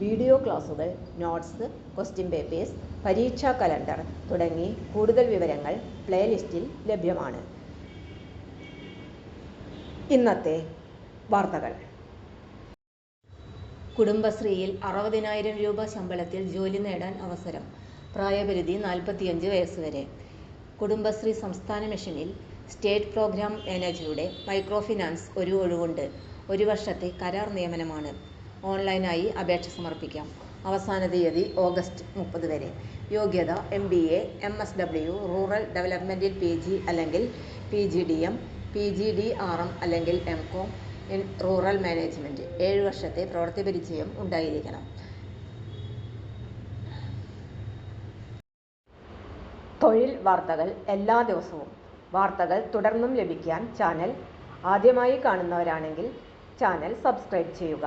Video ക്ലാസുകൾ notes question papers പരീക്ഷാ calendar തുടങ്ങി കൂടുതൽ വിവരങ്ങൾ പ്ലേലിസ്റ്റിൽ ലഭ്യമാണ്. ഇന്നത്തെ വാർത്തകൾ. കുടുംബശ്രീയിൽ അറുപതിനായിരം രൂപ ശമ്പളത്തിൽ ജോലി നേടാൻ അവസരം പ്രായപരിധി നാൽപ്പത്തിയഞ്ച് വയസ്സ് വരെ. കുടുംബശ്രീ സംസ്ഥാന മിഷനിൽ സ്റ്റേറ്റ് പ്രോഗ്രാം മാനേജറുടെ മൈക്രോ ഫിനാൻസ് ഒരു ഒഴിവുണ്ട്. ഒരു വർഷത്തെ കരാർ നിയമനമാണ്. ഓൺലൈനായി അപേക്ഷ സമർപ്പിക്കാം. അവസാന തീയതി ഓഗസ്റ്റ് മുപ്പത് വരെ. യോഗ്യത M B A M S W rural ഡെവലപ്മെന്റിൽ P G അല്ലെങ്കിൽ P G D M P G D R M അല്ലെങ്കിൽ M com in rural management ഏഴ് വർഷത്തെ പ്രവൃത്തി പരിചയം ഉണ്ടായിരിക്കണം. തൊഴിൽ വാർത്തകൾ എല്ലാ ദിവസവും. വാർത്തകൾ തുടർന്നും ലഭിക്കാൻ ചാനൽ ആദ്യമായി കാണുന്നവരാണെങ്കിൽ ചാനൽ സബ്സ്ക്രൈബ് ചെയ്യുക.